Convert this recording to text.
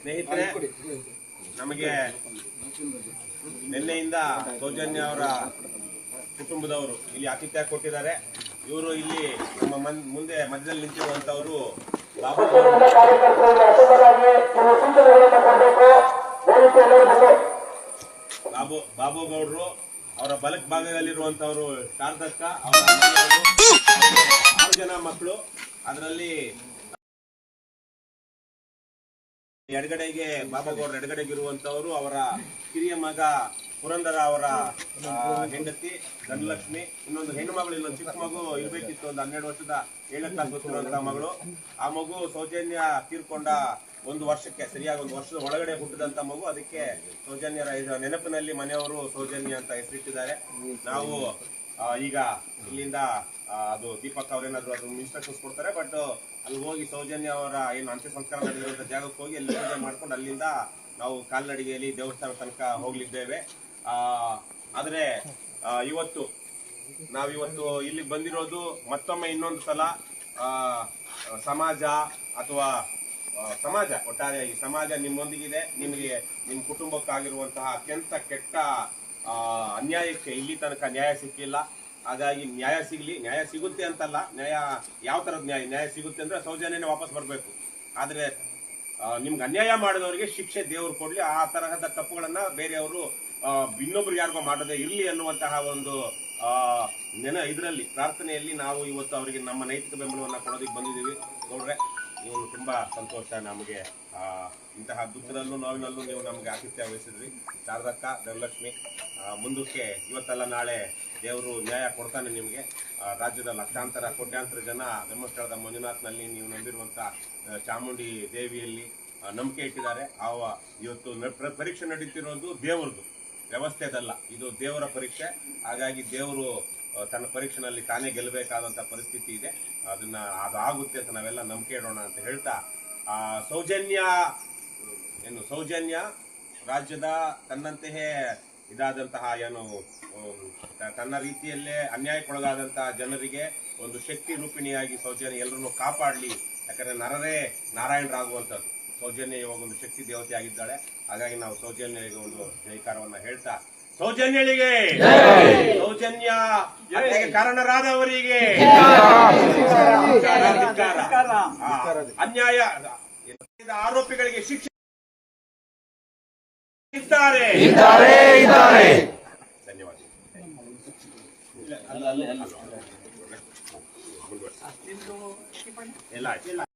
ಸ್ನೇಹಿತರೆ, ನಮಗೆ ನಿನ್ನೆಯಿಂದ ಸೌಜನ್ಯ ಅವರ ಕುಟುಂಬದವರು ಇಲ್ಲಿ ಆತಿಥ್ಯ ಕೊಟ್ಟಿದ್ದಾರೆ. ಇವರು ಇಲ್ಲಿ ನಮ್ಮ ಮುಂದೆ ಮಧ್ಯದಲ್ಲಿ ನಿಂತಿರುವಂತವರು ಬಾಬು. ಬಾಬು ಗೌಡ್ರು ಅವರ ಬಲಕ್ ಭಾಗದಲ್ಲಿರುವಂತವರು ಶಾರದಕ್ಕ ಅವರ ಆರು ಜನ ಮಕ್ಕಳು. ಅದರಲ್ಲಿ ಎಡಗಡೆಗೆ ಬಾಬಾ ಗೌಡ್ರ ಎಡಗಡೆಗೆ ಇರುವಂತವರು ಅವರ ಕಿರಿಯ ಮಗ ಪುರಂದರ ಅವರ ಹೆಂಡತಿ ಧನಲಕ್ಷ್ಮಿ, ಇನ್ನೊಂದು ಹೆಣ್ಣು ಮಗಳು ಇಲ್ಲೊಂದು ಚಿಕ್ಕ ಮಗು ಇರ್ಬೇಕಿತ್ತು ಒಂದು ಹನ್ನೆರಡು ವರ್ಷದ ಏಳಕ್ಕೆ ಗೊತ್ತಿರುವಂತಹ ಮಗಳು. ಆ ಮಗು ಸೌಜನ್ಯ ತೀರ್ಕೊಂಡ ಒಂದು ವರ್ಷಕ್ಕೆ, ಸರಿಯಾಗಿ ಒಂದು ವರ್ಷದ ಒಳಗಡೆ ಹುಟ್ಟಿದಂತ ಮಗು, ಅದಕ್ಕೆ ಸೌಜನ್ಯರ ನೆನಪಿನಲ್ಲಿ ಮನೆಯವರು ಸೌಜನ್ಯ ಅಂತ ಹೆಸರಿಟ್ಟಿದ್ದಾರೆ. ನಾವು ಈಗ ಇಲ್ಲಿಂದ ಅದು ದೀಪಕ್ ಅವ್ರೇನಾದ್ರು ಅದು ಇನ್ಸ್ಟ್ರಕ್ಷನ್ಸ್ ಕೊಡ್ತಾರೆ ಬಟ್ ಅಲ್ಲಿ ಹೋಗಿ ಸೌಜನ್ಯ ಅವರ ಏನು ಅಂತ್ಯ ಸಂಸ್ಕಾರ ನಡೆದಿರುವಂತ ಜಾಗಕ್ಕೆ ಹೋಗಿ ಅಲ್ಲಿ ಪೂಜೆ ಮಾಡ್ಕೊಂಡು ಅಲ್ಲಿಂದ ನಾವು ಕಾಲ್ನಡಿಗೆಯಲ್ಲಿ ದೇವಸ್ಥಾನ ತನಕ ಹೋಗ್ಲಿದ್ದೇವೆ. ಆ ಆದ್ರೆ ಇವತ್ತು ನಾವಿವತ್ತು ಇಲ್ಲಿ ಬಂದಿರೋದು ಮತ್ತೊಮ್ಮೆ ಇನ್ನೊಂದು ಸಲ ಆ, ಸಮಾಜ ಅಥವಾ ಸಮಾಜ ಸಮಾಜ ಒಟ್ಟಾರೆಯಾಗಿ ಸಮಾಜ ನಿಮ್ಮೊಂದಿಗಿದೆ ನಿಮಗೆ ನಿಮ್ಮ ಕುಟುಂಬಕ್ಕಾಗಿರುವಂತಹ ಅತ್ಯಂತ ಕೆಟ್ಟ ಅನ್ಯಾಯಕ್ಕೆ ಇಲ್ಲಿ ತನಕ ನ್ಯಾಯ ಸಿಕ್ಕಿಲ್ಲ. ಹಾಗಾಗಿ ನ್ಯಾಯ ಸಿಗ್ಲಿ, ನ್ಯಾಯ ಸಿಗುತ್ತೆ ಅಂತಲ್ಲ, ನ್ಯಾಯ ಯಾವ ಥರದ ನ್ಯಾಯ ನ್ಯಾಯ ಸಿಗುತ್ತೆ ಅಂದ್ರೆ ಸೌಜನ್ಯನೇ ವಾಪಸ್ ಬರಬೇಕು. ಆದರೆ ನಿಮ್ಗೆ ಅನ್ಯಾಯ ಮಾಡಿದವರಿಗೆ ಶಿಕ್ಷೆ ದೇವರು ಕೊಡಲಿ, ಆ ತರಹದ ತಪ್ಪುಗಳನ್ನು ಬೇರೆಯವರು ಇನ್ನೊಬ್ರು ಯಾರಿಗೋ ಮಾಡದೆ ಇರ್ಲಿ ಅನ್ನುವಂತಹ ಒಂದು ನೆನ ಇದರಲ್ಲಿ, ಪ್ರಾರ್ಥನೆಯಲ್ಲಿ ನಾವು ಇವತ್ತು ಅವರಿಗೆ ನಮ್ಮ ನೈತಿಕ ಬೆಂಬಲವನ್ನು ಕೊಡೋದಕ್ಕೆ ಬಂದಿದ್ದೀವಿ. ನೋಡ್ರೆ ನೀವು ತುಂಬಾ ಸಂತೋಷ ನಮಗೆ. ಇಂತಹ ದುಃಖದಲ್ಲೂ ನೋವಿನಲ್ಲೂ ನೀವು ನಮಗೆ ಆತಿಥ್ಯ ವಹಿಸಿದ್ರಿ. ಶಾರದಕ್ಕ ಧನಲಕ್ಷ್ಮಿ ಮುಂದಕ್ಕೆ ಇವತ್ತಲ್ಲ ನಾಳೆ ದೇವರು ನ್ಯಾಯ ಕೊಡ್ತಾನೆ ನಿಮಗೆ. ರಾಜ್ಯದ ಲಕ್ಷಾಂತರ, ಕೋಟ್ಯಾಂತರ ಜನ ಧರ್ಮಸ್ಥಳದ ಮಂಜುನಾಥ್ನಲ್ಲಿ ನೀವು ನಂಬಿರುವಂಥ ಚಾಮುಂಡಿ ದೇವಿಯಲ್ಲಿ ನಂಬಿಕೆ ಇಟ್ಟಿದ್ದಾರೆ. ಆವ, ಇವತ್ತು ಪರೀಕ್ಷೆ ನಡೀತಿರೋದು ದೇವರದು ವ್ಯವಸ್ಥೆದಲ್ಲ. ಇದು ದೇವರ ಪರೀಕ್ಷೆ. ಹಾಗಾಗಿ ದೇವರು ತನ್ನ ಪರೀಕ್ಷೆನಲ್ಲಿ ತಾನೇ ಗೆಲ್ಲಬೇಕಾದಂತ ಪರಿಸ್ಥಿತಿ ಇದೆ. ಅದನ್ನ ಅದಾಗುತ್ತೆ ಅಂತ ನಾವೆಲ್ಲ ನಂಬಿಕೆ ಇಡೋಣ ಅಂತ ಹೇಳ್ತಾ ಆ, ಸೌಜನ್ಯ ಏನು ಸೌಜನ್ಯ ರಾಜ್ಯದ ತನ್ನಂತೆಯೇ ಇದಾದಂತಹ ಏನು ತನ್ನ ರೀತಿಯಲ್ಲೇ ಅನ್ಯಾಯಕ್ಕೊಳಗಾದಂತಹ ಜನರಿಗೆ ಒಂದು ಶಕ್ತಿ ರೂಪಿಣಿಯಾಗಿ ಸೌಜನ್ಯ ಎಲ್ಲರನ್ನು ಕಾಪಾಡಲಿ. ಯಾಕಂದ್ರೆ ನರರೇ ನಾರಾಯಣರಾಗುವಂಥದ್ದು ಸೌಜನ್ಯ ಇವಾಗ ಒಂದು ಶಕ್ತಿ ದೇವತೆ ಆಗಿದ್ದಾಳೆ ಹಾಗಾಗಿ ನಾವು ಸೌಜನ್ಯ ಒಂದು ಜೈಕಾರವನ್ನು ಹೇಳ್ತಾ ಸೌಜನ್ಯಳಿಗೆ. ಸೌಜನ್ಯ ಕಾರಣರಾದವರಿಗೆ. ಅನ್ಯಾಯ ಆರೋಪಿಗಳಿಗೆ ಶಿಕ್ಷೆ ಇದ್ದಾರೆ. ಧನ್ಯವಾದ ಇಲ್ಲ, ಅಲ್ಲ, ಅಲ್ಲ, ಅಲ್ಲ. ಮುಂದುವರ್ಸಿ. ಎಲ್ಲ